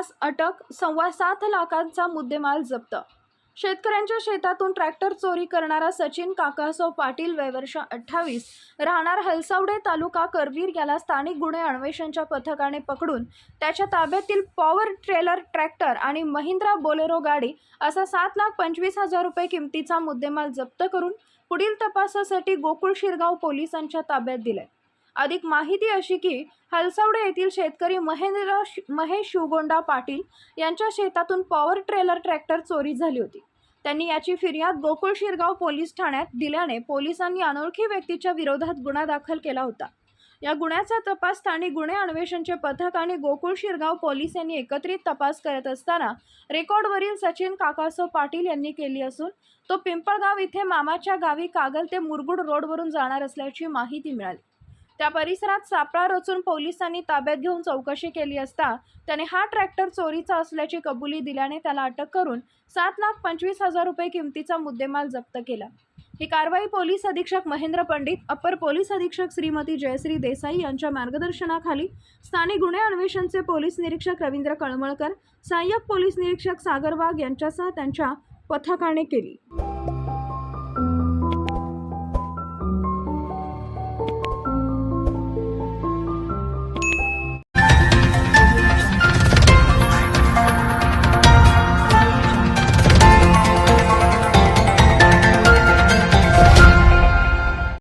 यास अटक सव्वा सात लाखांचा मुद्देमाल जप्त. शेतकऱ्यांच्या शेतातून ट्रॅक्टर चोरी करणारा सचिन काकासव पाटील वयवर्ष अठ्ठावीस. राहणार हलसावडे तालुका करवीर याला स्थानिक गुन्हे अन्वेषणच्या पथकाने पकडून त्याच्या ताब्यातील पॉवर ट्रेलर ट्रॅक्टर आणि महिंद्रा बोलेरो गाडी असा सात लाख पंचवीस हजार रुपये किमतीचा मुद्देमाल जप्त करून पुढील तपासासाठी गोकुळ शिरगाव पोलिसांच्या ताब्यात दिलाय. अधिक माहिती अशी की हलसावडे येथील शेतकरी महेंद्र श- महेश शिवगोंडा पाटील यांच्या शेतातून पॉवर ट्रेलर ट्रॅक्टर चोरी झाली होती. त्यांनी याची फिर्याद गोकुळ शिरगाव पोलीस ठाण्यात दिल्याने पोलिसांनी अनोळखी व्यक्तीच्या विरोधात गुन्हा दाखल केला होता. या गुन्ह्याचा तपास स्थानिक गुन्हे अन्वेषणचे पथक आणि गोकुळ शिरगाव पोलीस यांनी एकत्रित तपास करत असताना रेकॉर्डवरील सचिन काकासो पाटील यांनी केली असून तो पिंपळगाव इथे मामाच्या गावी कागल ते मुरगुड रोडवरून जाणार असल्याची माहिती मिळाली. त्या परिसरात सापळा रचून पोलिसांनी ताब्यात घेऊन चौकशी केली असता त्याने हा ट्रॅक्टर चोरीचा असल्याची कबुली दिल्याने त्याला अटक करून सात लाख पंचवीस हजार रुपये किमतीचा मुद्देमाल जप्त केला. ही कारवाई पोलीस अधीक्षक महेंद्र पंडित अप्पर पोलीस अधीक्षक श्रीमती जयश्री देसाई यांच्या मार्गदर्शनाखाली स्थानिक गुन्हे अन्वेषणचे पोलीस निरीक्षक रवींद्र कळमळकर सहाय्यक पोलीस निरीक्षक सागर वाघ यांच्यासह त्यांच्या पथकाने केली.